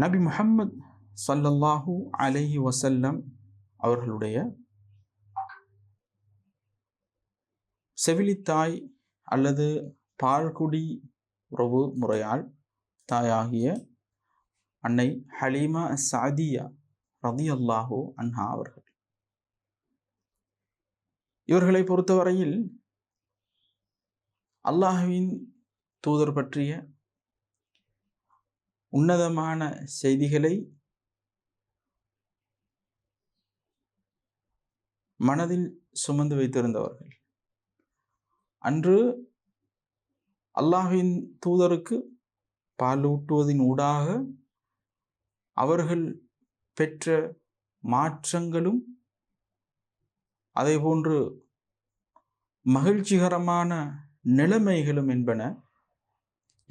நபி முஹம்மத் சல்லல்லாஹு அலஹி வசல்லம் அவர்களுடைய செவிலித்தாய் அல்லது பால்குடி உறவு முறையால் தாயாகிய அன்னை ஹலீமா சாதியா ரதி ரதியல்லாஹு அன்ஹா அவர்கள். இவர்களை பொறுத்தவரையில் அல்லாஹுவின் தூதர் பற்றிய உன்னதமான செய்திகளை மனதில் சுமந்து வைத்திருந்தவர்கள். அன்று அல்லாஹின் தூதருக்கு பாலூட்டுவதின் ஊடாக அவர்கள் பெற்ற மாற்றங்களும் அதேபோன்று மகிழ்ச்சிகரமான நிலைமைகளும் என்பன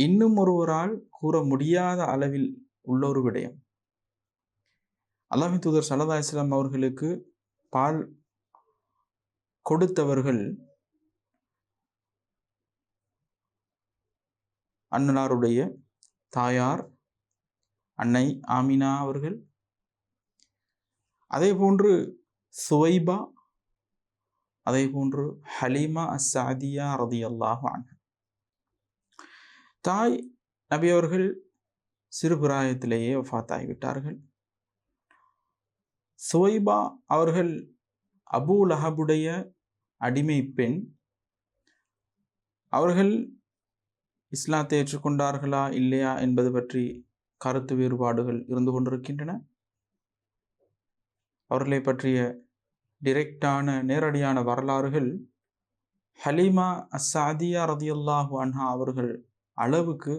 இன்னும் ஒருவரால் கூற முடியாத அளவில் உள்ள ஒரு விடயம். அல்லாஹின் தூதர் சல்லா இஸ்லாம் அவர்களுக்கு பால் கொடுத்தவர்கள் அண்ணனாருடைய தாயார் அன்னை ஆமினா அவர்கள். அதே போன்று சுவைபா அதே போன்று ஹலீமா அசாதியா ரதி அல்லாஹ் தாய் நபி அவர்கள் சிறுபிராயத்திலேயே வஃத்தாகிவிட்டார்கள். சுவைபா அவர்கள் அபு லஹபுடைய அடிமை பெண். அவர்கள் இஸ்லாத்தை ஏற்றுக்கொண்டார்களா இல்லையா என்பது பற்றி கருத்து வேறுபாடுகள் இருந்து கொண்டிருக்கின்றன. அவர்களை பற்றிய டிரெக்டான நேரடியான வரலாறுகள் ஹலீமா அசாதியா ரதியுல்லாஹு அன்ஹா அவர்கள் அளவுக்கு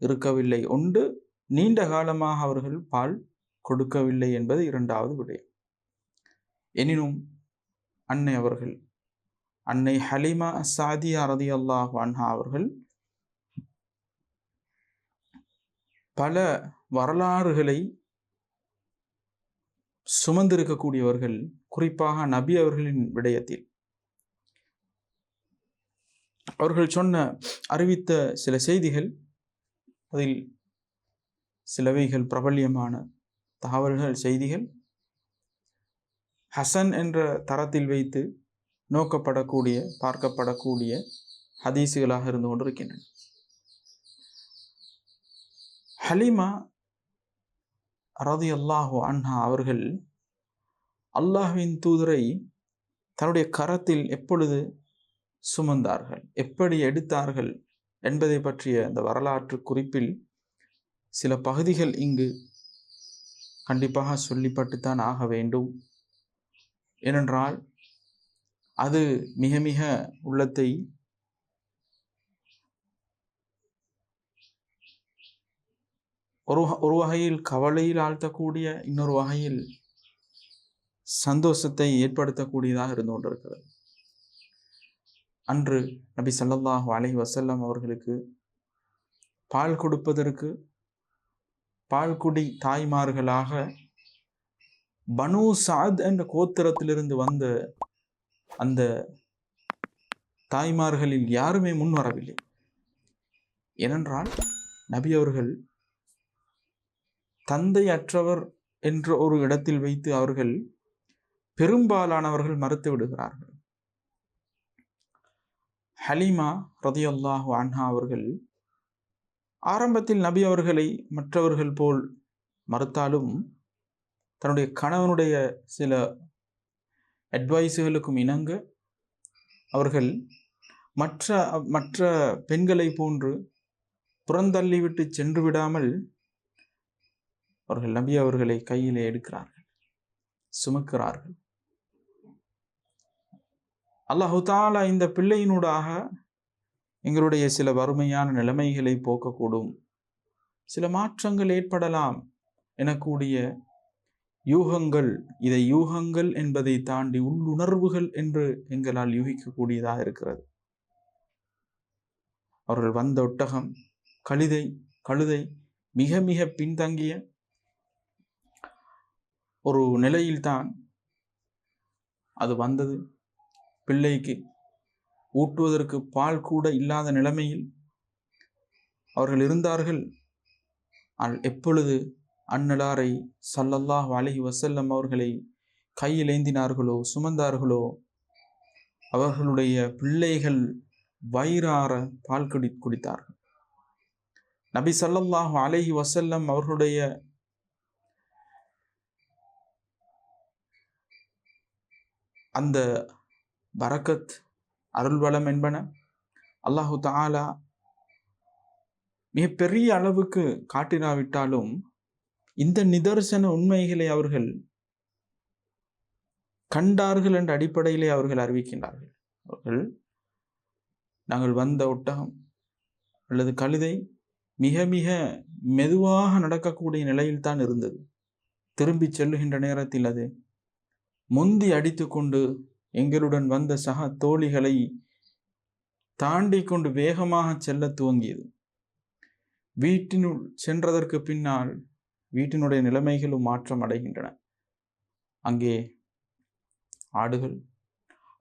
இருக்கவில்லை. ஒன்று நீண்ட காலமாக அவர்கள் பால் கொடுக்கவில்லை என்பது இரண்டாவது விடயம். எனினும் அன்னை அவர்கள் அன்னை ஹலிமா சாதியா ரதி அல்லாஹ் அன்ஹா அவர்கள் பல வரலாறுகளை சுமந்திருக்கக்கூடியவர்கள் குறிப்பாக நபி அவர்களின் விடயத்தில். அவர்கள் சொன்ன அறிவித்த சில செய்திகள் அதில் சிலவைகள் பிரபல்யமான தகவல்கள் செய்திகள். ஹசன் என்ற தரத்தில் வைத்து நோக்கப்படக்கூடிய பார்க்கப்படக்கூடிய ஹதீஸுகளாக இருந்து கொண்டிருக்கின்றன. ஹலீமா ரதி அல்லாஹு அன்ஹா அவர்கள் அல்லாஹ்வின் தூதரை தன்னுடைய கரத்தில் எப்பொழுது சுமந்தார்கள். எப்படி எடுத்தார்கள் என்பதை பற்றிய இந்த வரலாற்று குறிப்பில் சில பகுதிகள் இங்கு கண்டிப்பாக சொல்லிப்பட்டுத்தான் ஆக வேண்டும். ஏனென்றால் அது மிக மிக உள்ளத்தை ஒரு ஒரு வகையில் கவலையில் ஆழ்த்தக்கூடிய இன்னொரு வகையில் சந்தோஷத்தை ஏற்படுத்தக்கூடியதாக இருந்து கொண்டிருக்கிறது. அன்று நபி சல்லாஹு அலஹி வசல்லம் அவர்களுக்கு பால் கொடுப்பதற்கு பால்குடி தாய்மார்களாக பனு சாத் என்ற கோத்திரத்திலிருந்து வந்த அந்த தாய்மார்களில் யாருமே முன் வரவில்லை. ஏனென்றால் நபி அவர்கள் தந்தை அற்றவர் என்ற ஒரு இடத்தில் வைத்து அவர்கள் பெரும்பாலானவர்கள் மறுத்து விடுகிறார்கள். ஹலீமா ரதியல்லாஹு அன்ஹா அவர்கள் ஆரம்பத்தில் நபி அவர்களை மற்றவர்கள் போல் மறுத்தாலும் தன்னுடைய கணவனுடைய சில அட்வைஸுகளுக்கும் இணங்க அவர்கள் மற்ற மற்ற பெண்களை போன்று புறந்தள்ளிவிட்டு சென்று விடாமல் அவர்கள் நபி அவர்களை கையிலே எடுக்கிறார்கள் சுமக்கிறார்கள். அல்லாஹு தாலா இந்த பிள்ளையினூடாக எங்களுடைய சில வறுமையான நிலைமைகளை போக்கக்கூடும். சில மாற்றங்கள் ஏற்படலாம் எனக்கூடிய யூகங்கள் இதை யூகங்கள் என்பதை தாண்டி உள்ளுணர்வுகள் என்று எங்களால் யூகிக்கக்கூடியதாக இருக்கிறது. அவர்கள் வந்த ஒட்டகம் கழுதை கழுதை மிக மிக பின்தங்கிய ஒரு நிலையில்தான் அது வந்தது. பிள்ளைக்கு ஊட்டுவதற்கு பால் கூட இல்லாத நிலைமையில் அவர்கள் இருந்தார்கள். எப்பொழுது அன்னலாரை சல்லல்லாஹ் அலஹி வசல்லம் அவர்களை கையில் ஏந்தினார்களோ சுமந்தார்களோ அவர்களுடைய பிள்ளைகள் வயிறார பால் குடி குடித்தார்கள். நபி சல்லல்லாஹு அலஹி வசல்லம் அவர்களுடைய அந்த பரக்கத் அருள்வளம் என்பன அல்லாஹு தாலா மிகப்பெரிய அளவுக்கு காட்டினாவிட்டாலும் இந்த நிதர்சன உண்மைகளை அவர்கள் கண்டார்கள் என்ற அடிப்படையிலே அவர்கள் அறிவிக்கின்றார்கள். அவர்கள் நாங்கள் வந்த ஒட்டகம் அல்லது கழுதை மிக மிக மெதுவாக நடக்கக்கூடிய நிலையில்தான் இருந்தது. திரும்பி செல்லுகின்ற நேரத்தில் அது முந்தி அடித்துக்கொண்டு எங்களுடன் வந்த சக தோழிகளை தாண்டி கொண்டு வேகமாக செல்ல துவங்கியது. வீட்டினுள் சென்றதற்கு பின்னால் வீட்டினுடைய நிலைமைகளும் மாற்றம் அடைகின்றன. அங்கே ஆடுகள்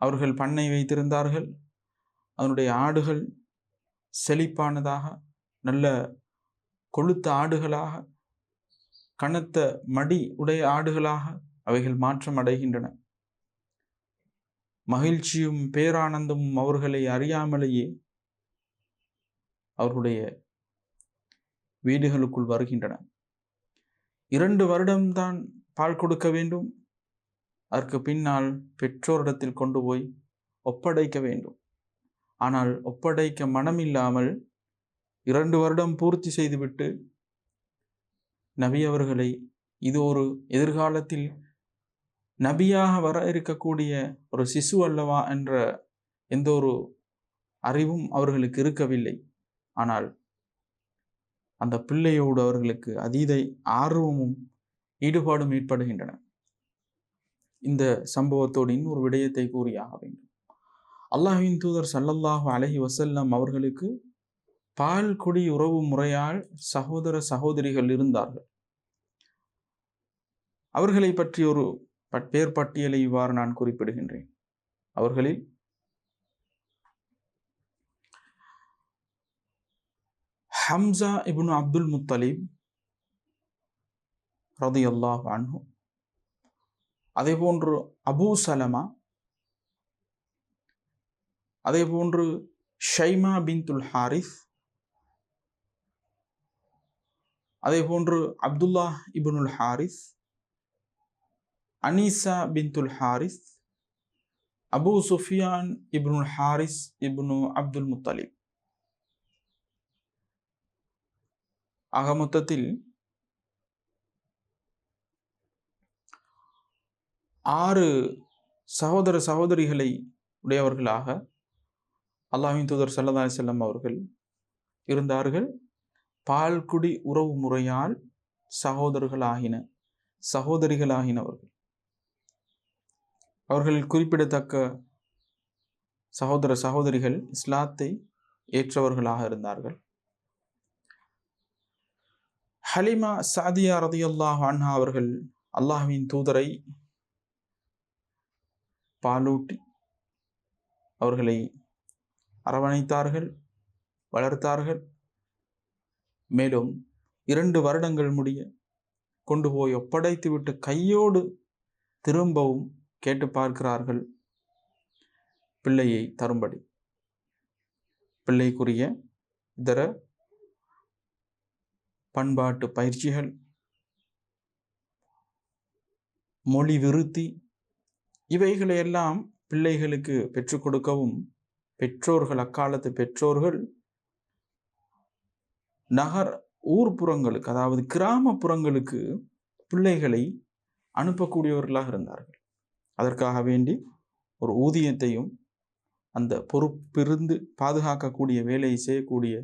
அவர்கள் பண்ணை வைத்திருந்தார்கள். அதனுடைய ஆடுகள் செழிப்பானதாக நல்ல கொழுத்த ஆடுகளாக கனத்த மடி உடைய ஆடுகளாக அவைகள் மாற்றம் அடைகின்றன. மகிழ்ச்சியும் பேரானந்தமும் அவர்களை அறியாமலேயே அவர்களுடைய வீடுகளுக்குள் வருகின்றன. இரண்டு வருடம்தான் பால் கொடுக்க வேண்டும். அதற்கு பின்னால் பெற்றோரிடத்தில் கொண்டு போய் ஒப்படைக்க வேண்டும். ஆனால் ஒப்படைக்க மனமில்லாமல் இரண்டு வருடம் பூர்த்தி செய்துவிட்டு நபி அவர்களை இது ஒரு எதிர்காலத்தில் நபியாக வர இருக்கக்கூடிய ஒரு சிசு அல்லவா என்ற எந்த ஒரு அறிவும் அவர்களுக்கு இருக்கவில்லை. ஆனால் அந்த பிள்ளையோடு அவர்களுக்கு அதீத ஆர்வமும் ஈடுபாடும் ஏற்படுகின்றன. இந்த சம்பவத்தோடு இன்னொரு விடயத்தை கூறியாக வேண்டும். அல்லாஹின் தூதர் சல்லல்லாஹு அலஹி வசல்லம் அவர்களுக்கு பால் குடி உறவு முறையால் சகோதர சகோதரிகள் இருந்தார்கள். அவர்களை பற்றி ஒரு பேர் பட்டியலை இவ்வாறு நான் குறிப்பிடுகின்றேன். அவர்களில் ஹம்சா இப்னு அப்துல் முத்தலிப் ரதியல்லாஹு அன்ஹு. அதே போன்று அபூ சலமா அதே போன்று ஷைமா பின்துல் ஹாரிஸ் அதே போன்று Abdullah Ibnul Harith Anisa Bintul Harith Abu Sufyan Ibnul Harith Ibn Abdul Muttalib. ஆக மொத்தத்தில் ஆறு சகோதர சகோதரிகளை உடையவர்களாக அல்லாஹின் தூதர் ஸல்லல்லாஹு செல்லம் அவர்கள் இருந்தார்கள். பால்குடி உறவு முறையால் சகோதரர்களாகின சகோதரிகளாகினவர்கள். அவர்களில் குறிப்பிடத்தக்க சகோதர சகோதரிகள் இஸ்லாத்தை ஏற்றவர்களாக இருந்தார்கள். ஹலிமா சாதியா ரதியுல்லாஹ் அன்ஹா அவர்கள் அல்லாஹ்வின் தூதரை பாலூட்டி அவர்களை அரவணைத்தார்கள் வளர்த்தார்கள். மேலும் இரண்டு வருடங்கள் முடிய கொண்டு போய் ஒப்படைத்துவிட்டு கையோடு திரும்பவும் கேட்டு பார்க்கிறார்கள் பிள்ளையை தரும்படி. பிள்ளைக்குரிய இதர பண்பாட்டு பயிற்சிகள் மொழி விருத்தி இவைகளை எல்லாம் பிள்ளைகளுக்கு பெற்றுக் கொடுக்கவும் பெற்றோர்கள் அக்காலத்து பெற்றோர்கள் நகர் ஊர்ப்புறங்களுக்கு அதாவது கிராமப்புறங்களுக்கு பிள்ளைகளை அனுப்பக்கூடியவர்களாக இருந்தார்கள். அதற்காக வேண்டி ஒரு ஊதியத்தையும் அந்த பொறுப்பிருந்து பாதுகாக்கக்கூடிய வேலையை செய்யக்கூடிய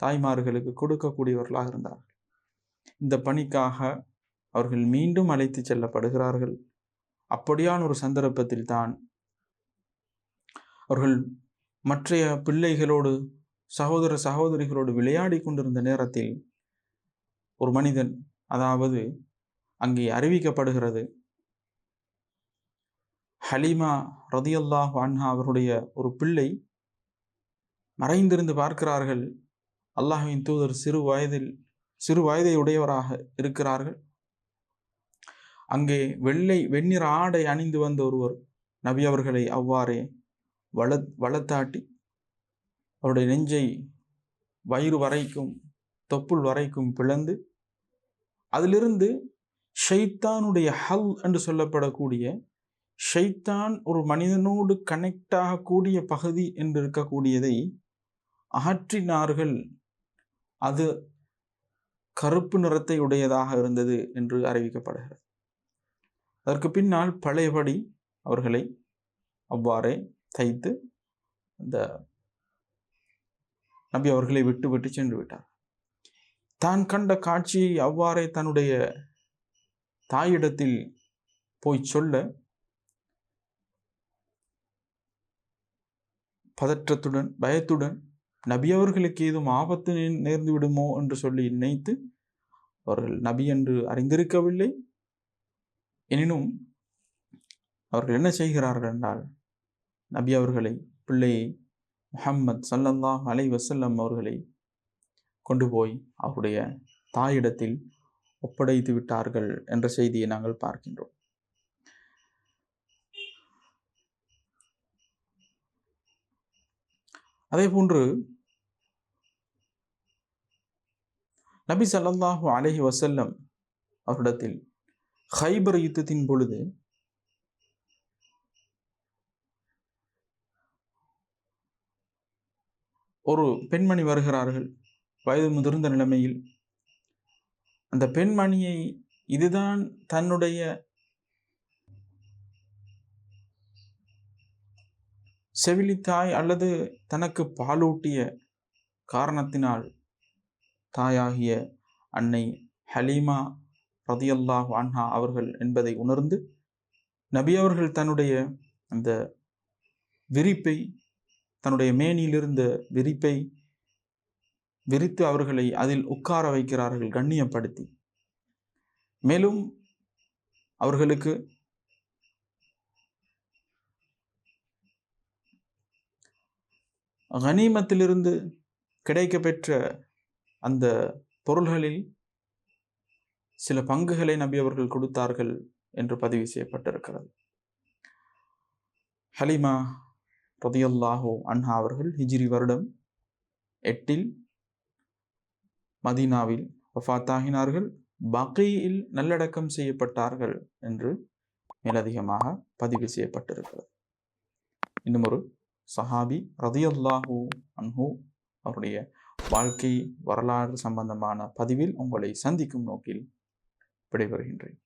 தாய்மார்களுக்கு கொடுக்கக்கூடியவர்களாக இருந்தார்கள். இந்த பணிக்காக அவர்கள் மீண்டும் அழைத்து செல்லப்படுகிறார்கள். அப்படியான ஒரு சந்தர்ப்பத்தில் தான் அவர்கள் மற்றைய பிள்ளைகளோடு சகோதர சகோதரிகளோடு விளையாடி கொண்டிருந்த நேரத்தில் ஒரு மனிதன் அதாவது அங்கே அறிவிக்கப்படுகிறது ஹலீமா ரதியல்லாஹ் அன்ஹா அவருடைய ஒரு பிள்ளை மறைந்திருந்து பார்க்கிறார்கள். அல்லாஹின் தூதர் சிறு வயதில் சிறு வயதை உடையவராக இருக்கிறார்கள். அங்கே வெள்ளை வெண்ணிற ஆடை அணிந்து வந்த ஒருவர் நபி அவர்களை அவ்வாறே வள வளத்தாட்டி அவருடைய நெஞ்சை வயிறு வரைக்கும் தொப்புள் வரைக்கும் பிளந்து அதிலிருந்து ஷைத்தானுடைய ஹல் என்று சொல்லப்படக்கூடிய ஷைத்தான் ஒரு மனிதனோடு கனெக்ட் ஆகக்கூடிய பகுதி என்று இருக்கக்கூடியதை அகற்றினார்கள் அது கருப்பு நிறத்தை உடையதாக இருந்தது என்று அறிவிக்கப்படுகிறது. அதற்கு பின்னால் பழையபடி அவர்களை அவ்வாறே தைத்து அந்த நபி அவர்களை விட்டு விட்டு சென்று விட்டார். தான் கண்ட காட்சியை அவ்வாறே தன்னுடைய தாயிடத்தில் போய் சொல்ல பதற்றத்துடன் பயத்துடன் நபி அவர்களுக்கு ஏதும் ஆபத்து நேர்ந்து விடுமோ? என்று சொல்லி நினைத்து அவர்கள் நபி என்று அறிந்திருக்கவில்லை. எனினும் அவர்கள் என்ன செய்கிறார்கள் என்றால் நபி அவர்களை பிள்ளையை முஹம்மத் சல்லல்லாஹ் அலை வசல்லம் அவர்களை கொண்டு போய் அவருடைய தாயிடத்தில் ஒப்படைத்து விட்டார்கள் என்ற செய்தியை நாங்கள் பார்க்கின்றோம். அதே போன்று நபி சல்லாஹு அலஹி வசல்லம் அவரிடத்தில் ஹைபர் யுத்தத்தின் பொழுது ஒரு பெண்மணி வருகிறார்கள். வயது முதிர்ந்த நிலைமையில். அந்த பெண்மணியை இதுதான் தன்னுடைய செவிலித்தாய் அல்லது தனக்கு பாலூட்டிய காரணத்தினால் தாயாகிய அன்னை ஹலீமா ரதியல்லாஹ் அன்ஹா அவர்கள் என்பதை உணர்ந்து நபி அவர்கள் தன்னுடைய அந்த விரிப்பை தன்னுடைய மேனியிலிருந்த விரிப்பை விரித்து அவர்களை அதில் உட்கார வைக்கிறார்கள் கண்ணியப்படுத்தி. மேலும் அவர்களுக்கு கனிமத்திலிருந்து கிடைக்கப்பெற்ற அந்த பொருள்களில் சில பங்குகளை நபி அவர்கள் கொடுத்தார்கள் என்று பதிவு செய்யப்பட்டிருக்கிறது. ஹலிமா ரதியுல்லாஹோ அன்ஹா அவர்கள் ஹிஜ்ரி வருடம் எட்டில் மதீனாவில் வஃத்தாகினார்கள். பகையில் நல்லடக்கம் செய்யப்பட்டார்கள் என்று மேலதிகமாக பதிவு செய்யப்பட்டிருக்கிறது. இன்னும் ஒரு சஹாபி ரதியுல்லாஹூ அன்ஹூ அவருடைய வாழ்க்கை வரலாறு சம்பந்தமான பதிவில் உங்களை சந்திக்கும் நோக்கில் விடைபெறுகின்றேன்.